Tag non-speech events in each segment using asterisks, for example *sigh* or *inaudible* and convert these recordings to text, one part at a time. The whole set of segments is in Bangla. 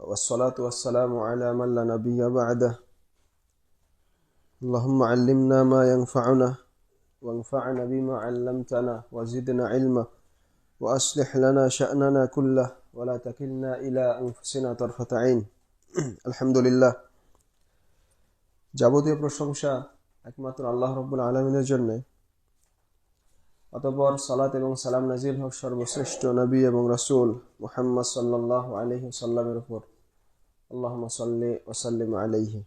والصلاة والسلام على من لا نبي بعده اللهم علمنا ما ينفعنا وانفعنا بما علمتنا وزدنا علما وأصلح لنا شأننا كله ولا تكلنا إلى أنفسنا طرفة عين الحمد لله যাবতীয় প্রশংসা একমাত্র আল্লাহ রব্বুল আলমিনের জন্য অতপর সালাত এবং সালাম নাজিল হক সর্বশ্রেষ্ঠ নবী এবং রসুল মোহাম্মদ সাল্লাহ আলহি সাল্লামের উপর। আল্লাহ সাল্লি ওসাল্লিম আলহি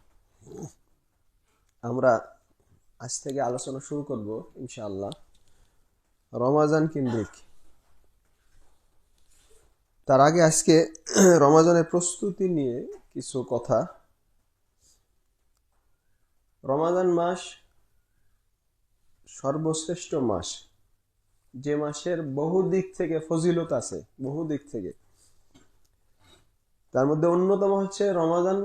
আমরা আজ থেকে আলোচনা শুরু করব ইনশাআল্লাহ। রমাজান কেন্দ্রিক তার আগে আজকে রমাজানের প্রস্তুতি নিয়ে কিছু কথা। রমাজান মাস সর্বশ্রেষ্ঠ মাস। যে মাসের বহু দিক থেকে ফজিলত আছে, বহু দিক থেকে। তার মধ্যে অন্যতম হচ্ছে রমাজান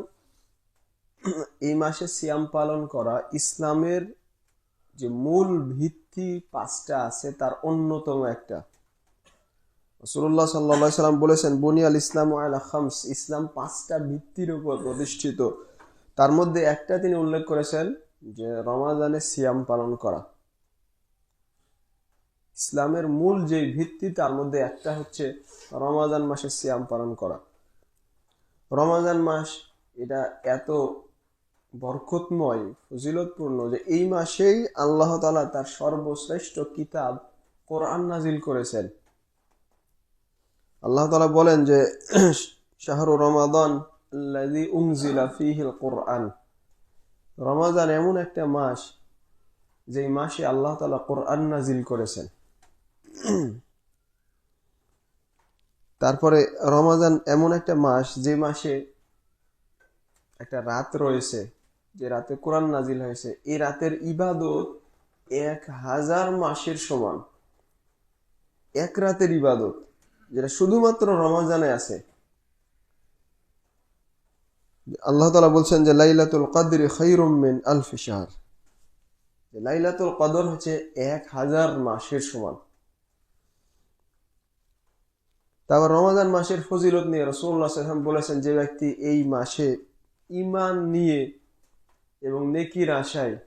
এই মাসে সিয়াম পালন করা ইসলামের যে মূল ভিত্তি পাঁচটা আছে, তার অন্যতম একটা। রসুল্লাহ সাল্লা সাল্লাম বলেছেন, বুনিয়াল ইসলাম আলা খামস ইসলাম পাঁচটা ভিত্তির উপর প্রতিষ্ঠিত। তার মধ্যে একটা তিনি উল্লেখ করেছেন যে রমাজানে সিয়াম পালন করা। ইসলামের মূল যে ভিত্তি, তার মধ্যে একটা হচ্ছে রমাজান মাসে সিয়াম পালন করা। রমাজান মাস এটা এত বরকতময়, ফজিলতপূর্ণ যে এই মাসেই আল্লাহ তালা তার সর্বশ্রেষ্ঠ কিতাব কোরআন নাজিল করেছেন। আল্লাহ তালা বলেন যে, *clears throat* শাহরু রমাদান কোরআন। রমাজান এমন একটা মাস যে মাসে আল্লাহ তালা কোরআন নাজিল করেছেন। তারপরে রমাজান এমন একটা মাস, যে মাসে একটা রাত রয়েছে, যে রাতে কোরআন নাজিল হয়েছে, এই রাতের ইবাদত এক হাজার মাসের সমান। এক রাতের ইবাদত, যেটা শুধুমাত্র রমাজানে আছে। আল্লাহ তালা বলছেন যে, লাইলাতুল কাদির খৈরমিন আলফি শাহর। লাইলাতুল কদর হচ্ছে এক হাজার মাসের সমান। তারপর রমাজান মাসের ফজিলত নিয়ে রসুল্লাহ বলেছেন যে ব্যক্তি এই মাসে ইমান নিয়ে এবং নেকির আশায়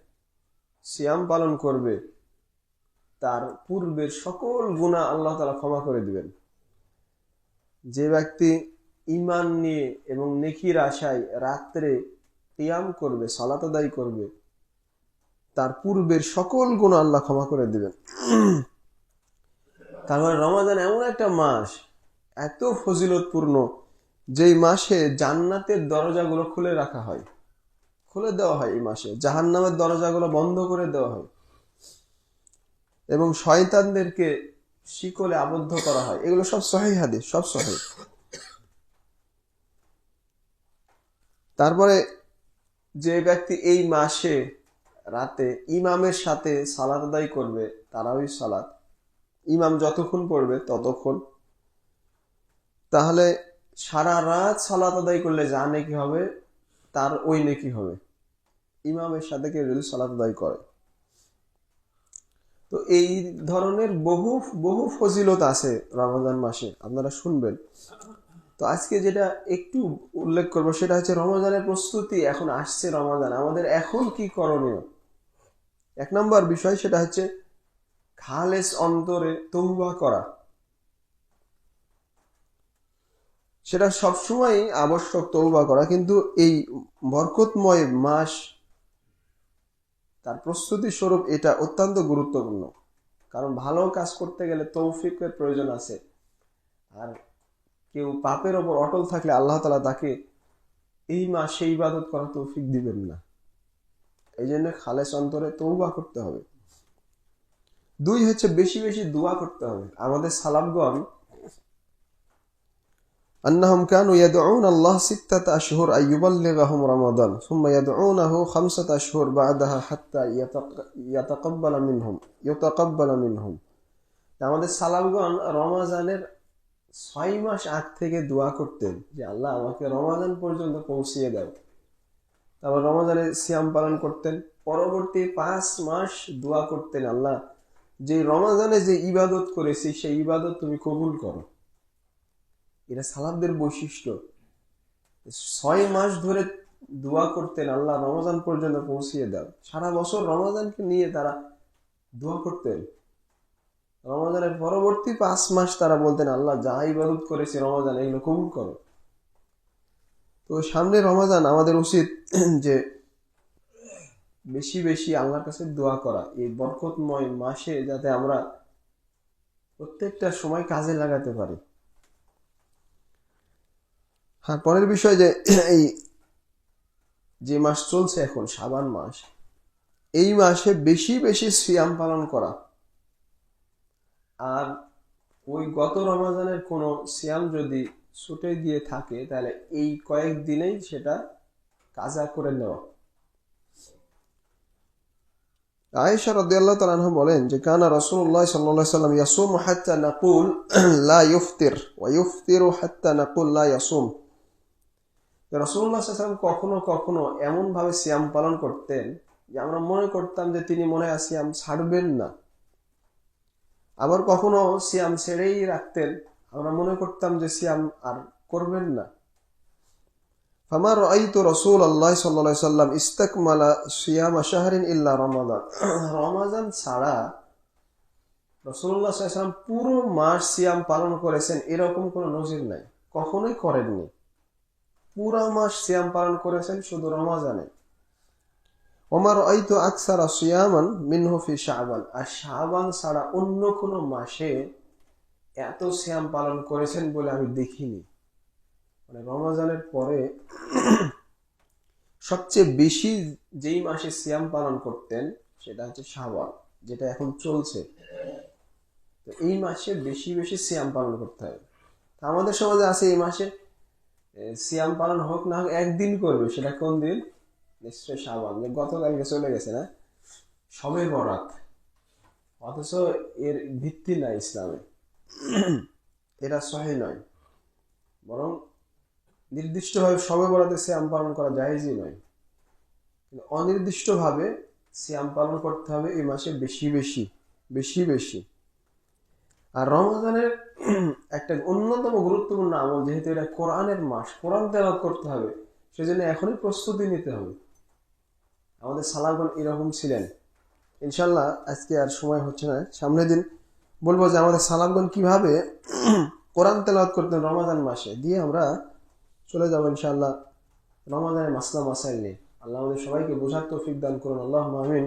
সিয়াম পালন করবে, তার পূর্বের সকল গুণা আল্লাহ তালা ক্ষমা করে দিবেন। যে ব্যক্তি ইমান নিয়ে এবং নেকির আশায় রাত্রে কিয়াম করবে, সালাত করবে, তার পূর্বের সকল গুণ আল্লাহ ক্ষমা করে দিবেন। তারপরে রমাজান এমন একটা মাস এত ফজিলতপূর্ণ যেই মাসে জান্নাতের দরজাগুলো খুলে রাখা হয়। খুলে দেওয়া হয় এই মাসে। জাহান্নামের দরজাগুলো বন্ধ করে দেওয়া হয়। এবং শয়তানদেরকে শিকলে আবদ্ধ করা হয়। এগুলো সব সহি হাদিস, সব সহি। তারপরে যে ব্যক্তি এই মাসে রাতে ইমামের সাথে সালাত আদায় করবে তারাওই সালাত। ইমাম যতক্ষণ পড়বে ততক্ষণ তাহলে সারা রাত সালাত আদায় করলে যা নেকি হবে, তার ওই নেকি হবে। ইমামের সাথে কেউ যদি সালাত আদায় করে। তো এই ধরনের বহু বহু ফজিলত আছে রমাজান মাসে, আপনারা শুনবেন। তো আজকে যেটা একটু উল্লেখ করব, সেটা হচ্ছে রমজানের প্রস্তুতি এখন আসছে রমাজান। আমাদের এখন কি করণীয়? এক নম্বর বিষয় সেটা হচ্ছে খালেস অন্তরে তৌবা করা। সেটা সবসময় আবশ্যক তৌবা করা, কিন্তু এই বরকতময় মাস, তার প্রস্তুতি স্বরূপ এটা অত্যন্ত গুরুত্বপূর্ণ। কারণ ভালো কাজ করতে গেলে তৌফিকের প্রয়োজন আছে। আর কেউ পাপের ওপর অটল থাকলে আল্লাহ তালা তাকে এই মাসে ইবাদত করা তৌফিক দিবেন না। এই জন্য খালেস অন্তরে তৌবা করতে হবে। দুই হচ্ছে বেশি বেশি দোয়া করতে হবে। আমাদের সালামগণ أنهم كانوا يدعون الله ستة أشهر أن يبلغهم رمضان ثم يدعونه خمسة أشهر بعدها حتى يتقبل منهم يتقبل منهم আমাদের সালামগণ রমাজানের ছয় মাস আগ থেকে দোয়া করতেন যে আল্লাহ আমাকে রমাজান পর্যন্ত পৌঁছিয়ে দাও তারপর রমাজানে সিয়াম পালন করতেন পরবর্তী পাঁচ মাস দোয়া করতেন আল্লাহ যে রমাজানে যে ইবাদত করেছি সেই ইবাদত তুমি কবুল করো এটা সালাবদের বৈশিষ্ট্য। ছয় মাস ধরে দোয়া করতেন, আল্লাহ রমজান পর্যন্ত পৌঁছিয়ে দাও। সারা বছর রমজানকে নিয়ে তারা দোয়া করতেন। রমজানের পরবর্তী পাঁচ মাস তারা বলতেন, আল্লাহ যা ইবাদত করেছি রমজান, এগুলো কবুল করো। তো সামনে রমজান আমাদের উচিত যে বেশি বেশি আল্লাহর কাছে দোয়া করা, এই বরকতময় মাসে যাতে আমরা প্রত্যেকটা সময় কাজে লাগাতে পারি। হ্যাঁ পরের বিষয় যে এই যে মাস চলছে এখন সাবান মাস, এই মাসে বেশি বেশি সিয়াম পালন করা। আর ওই গত রমাজানের কোনো সিয়াম যদি ছুটে গিয়ে থাকে, তাহলে এই কয়েক দিনেই সেটা কাজা করে নেওয়া। আয়েশা রাদিয়াল্লাহু তাআলা বলেন যে, কানা রাসূলুল্লাহ সাল্লাল্লাহু আলাইহি সাল্লাম ইয়াসুমু হাত্তা নাকুল লা ইফতির ওয়া ইফতিরু হাত্তা নাকুল লা ইয়াসুম। আলাইহি সাল্লাম কখনো কখনো এমন ভাবে সিয়াম পালন করতেন যে আমরা মনে করতাম যে তিনি মনে হয় সিয়াম ছাড়বেন না। আবার কখনো সিয়াম ছেড়েই রাখতেন, আমরা মনে করতাম যে সিয়াম আর করবেন না। ফামা রাআইতু রাসূলুল্লাহ সাল্লাল্লাহু আলাইহি সাল্লাম ইস্তাকমালা সিয়ামা শাহরিন ইল্লা রমাদান। রমাদান ছাড়া সাল্লাল্লাহু সাল্লাম পুরো মাস সিয়াম পালন করেছেন, এরকম কোনো নজির নাই। কখনোই করেননি। পুরা মাস সিয়াম পালন করেছেন শুধু রমাজানে। ওমার আইতো আকসারা সিয়ামান মিনহু ফি শাবান। আর শাবান ছাড়া অন্য কোনো মাসে এত সিয়াম পালন করেছেন বলে আমি দেখিনি। মানে রমাজানের পরে *clears throat* সবচেয়ে বেশি যেই মাসে সিয়াম পালন করতেন সেটা হচ্ছে শাবান, যেটা এখন চলছে। তো এই মাসে বেশি বেশি সিয়াম পালন করতে তা আমাদের সমাজে আছে এই মাসে সিয়াম পালন হোক না হোক, একদিন করবে, সেটা কোন দিন? নিশ্চয় শাবান যে গতকালকে চলে গেছে না? সবে বরাত। অথচ এর ভিত্তি নাই ইসলামে। *clears throat* এটা সহি নয়। বরং নির্দিষ্টভাবে সবে বরাতে সিয়াম পালন করা জায়েজই নয়। কিন্তু অনির্দিষ্টভাবে সিয়াম পালন করতে হবে এই মাসে বেশি বেশি বেশি বেশি। আর রমজানের একটা অন্যতম গুরুত্বপূর্ণ আমল, যেহেতু এটা কোরআনের মাস, কোরআন তেলাওয়াত করতে হবে, সেজন্য এখনই প্রস্তুতি নিতে হবে। আমাদের সালাগণ এরকম ছিলেন। ইনশাল্লাহ আজকে আর সময় হচ্ছে না। সামনের দিন বলব যে আমাদের সালামগণ কীভাবে কোরআন তেলাওয়াত করতেন রমাদান মাসে, দিয়ে আমরা চলে যাব ইনশাল্লাহ রমাদানের মাসলা মাসাইল নিয়ে। আল্লাহ আমাদের সবাইকে বোঝার তৌফিক দান করুন। আল্লাহ আমিন।